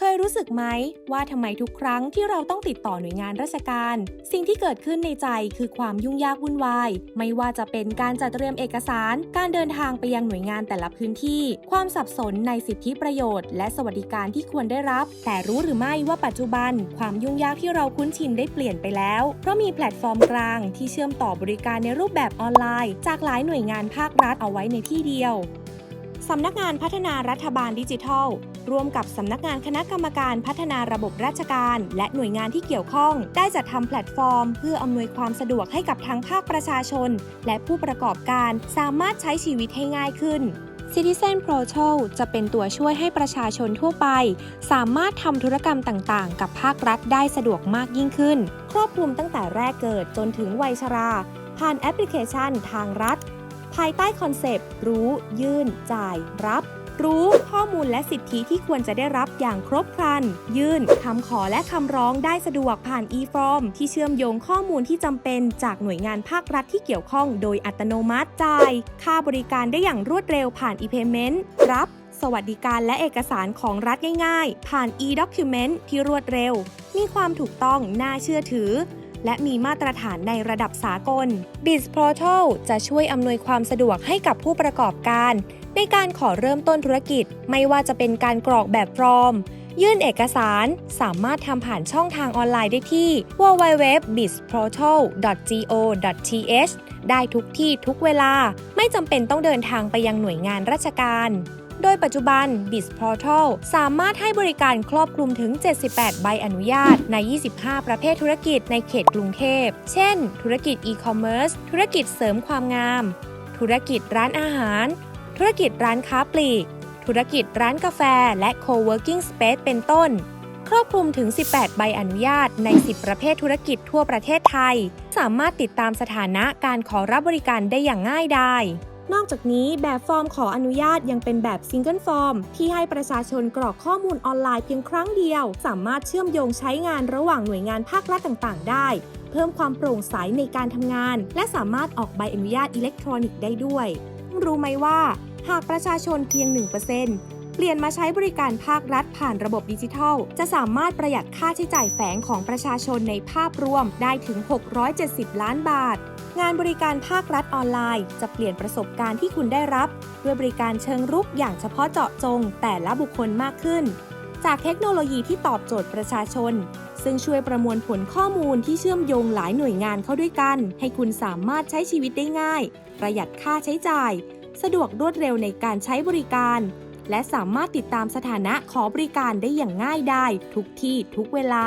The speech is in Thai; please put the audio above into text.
เคยรู้สึกไหมว่าทำไมทุกครั้งที่เราต้องติดต่อหน่วยงานราชการ สิ่งที่เกิดขึ้นในใจคือความยุ่งยากวุ่นวาย ไม่ว่าจะเป็นการจัดเตรียมเอกสาร การเดินทางไปยังหน่วยงานแต่ละพื้นที่ ความสับสนในสิทธิประโยชน์ และสวัสดิการที่ควรได้รับ แต่รู้หรือไม่ว่าปัจจุบัน ความยุ่งยากที่เราคุ้นชินได้เปลี่ยนไปแล้ว เพราะมีแพลตฟอร์มกลางที่เชื่อมต่อบริการในรูปแบบออนไลน์ จากหลายหน่วยงานภาครัฐเอาไว้ในที่เดียวสำนักงานพัฒนารัฐบาลดิจิทัล ร่วมกับสำนักงานคณะกรรมการพัฒนาระบบราชการ และหน่วยงานที่เกี่ยวข้อง ได้จัดทำแพลตฟอร์ม เพื่ออำนวยความสะดวกให้กับทั้งภาคประชาชน และผู้ประกอบการสามารถใช้ชีวิตให้ง่ายขึ้น Citizen Portal จะเป็นตัวช่วยให้ประชาชนทั่วไป สามารถทำธุรกรรมต่างๆ กับภาครัฐได้สะดวกมากยิ่งขึ้น ครอบคลุมตั้งแต่แรกเกิดจนถึงวัยชรา ผ่านแอปพลิเคชันทางรัฐ ภายใต้คอนเซปต์ รู้ ยื่น จ่าย รับ รู้ข้อมูลและสิทธิที่ควรจะได้รับอย่างครบครัน ยื่นคำขอและคำร้องได้สะดวกผ่าน e-form ที่เชื่อมโยงข้อมูลที่จำเป็นจากหน่วยงานภาครัฐที่เกี่ยวข้องโดยอัตโนมัติจ่าย ค่าบริการได้อย่างรวดเร็วผ่าน e-payment รับ สวัสดิการและเอกสารของรัฐง่ายๆ ผ่าน e-document ที่รวดเร็ว มีความถูกต้องน่าเชื่อถือ และมีมาตรฐานในระดับสากล b i z Portal จะช่วยอำนวยความสะดวกให้กับผู้ประกอบการ ในการขอเริ่มต้นธุรกิจ ไม่ว่าจะเป็นการกรอกแบบฟอร์ม ยื่นเอกสารสามารถทำผ่านช่องทางออนไลน์ได้ที่ www.bizportal.go.th ได้ทุกที่ทุกเวลาไม่จำเป็นต้องเดินทางไปยังหน่วยงานราชการ โดยปัจจุบัน b i z Portal สามารถให้บริการครอบคลุมถึง 78 ใบอนุญาต ใน 25 ประเภทธุรกิจในเขตกรุงเทพ เช่น ธุรกิจอีคอมเมิร์ซ ธุรกิจเสริมความงาม ธุรกิจร้านอาหาร ธุรกิจร้านค้าปลีก ธุรกิจร้านกาแฟ และ co-working space เป็นต้น ครอบคลุมถึง 18 ใบอนุญาต ใน 10 ประเภทธุรกิจทั่วประเทศไทย สามารถติดตามสถานะการขอรับบริการได้อย่างง่ายดาย นอกจากนี้แบบฟอร์มขออนุญาตยังเป็นแบบซิงเกิลฟอร์มที่ให้ประชาชนกรอกข้อมูลออนไลน์เพียงครั้งเดียว สามารถเชื่อมโยงใช้งานระหว่างหน่วยงานภาครัฐต่าง ๆ ได้ เพิ่มความโปร่งใสในการทำงาน และสามารถออกใบอนุญาตอิเล็กทรอนิกส์ได้ด้วย รู้ไหมว่า หากประชาชนเพียง 1% เปลี่ยนมาใช้บริการภาครัฐผ่านระบบดิจิทัล จะสามารถประหยัดค่าใช้จ่ายแฝงของประชาชนในภาพรวมได้ถึง 670 ล้านบาท งานบริการภาครัฐออนไลน์ จะเปลี่ยนประสบการณ์ที่คุณได้รับ ด้วยบริการเชิงรุกอย่างเฉพาะเจาะจง แต่ละบุคคลมากขึ้น จากเทคโนโลยีที่ตอบโจทย์ประชาชนซึ่งช่วยประมวลผลข้อมูลที่เชื่อมโยงหลายหน่วยงานเข้าด้วยกัน ให้คุณสามารถใช้ชีวิตได้ง่าย ประหยัดค่าใช้จ่าย สะดวกรวดเร็วในการใช้บริการ และสามารถติดตามสถานะขอบริการได้อย่างง่ายดายทุกที่ทุกเวลา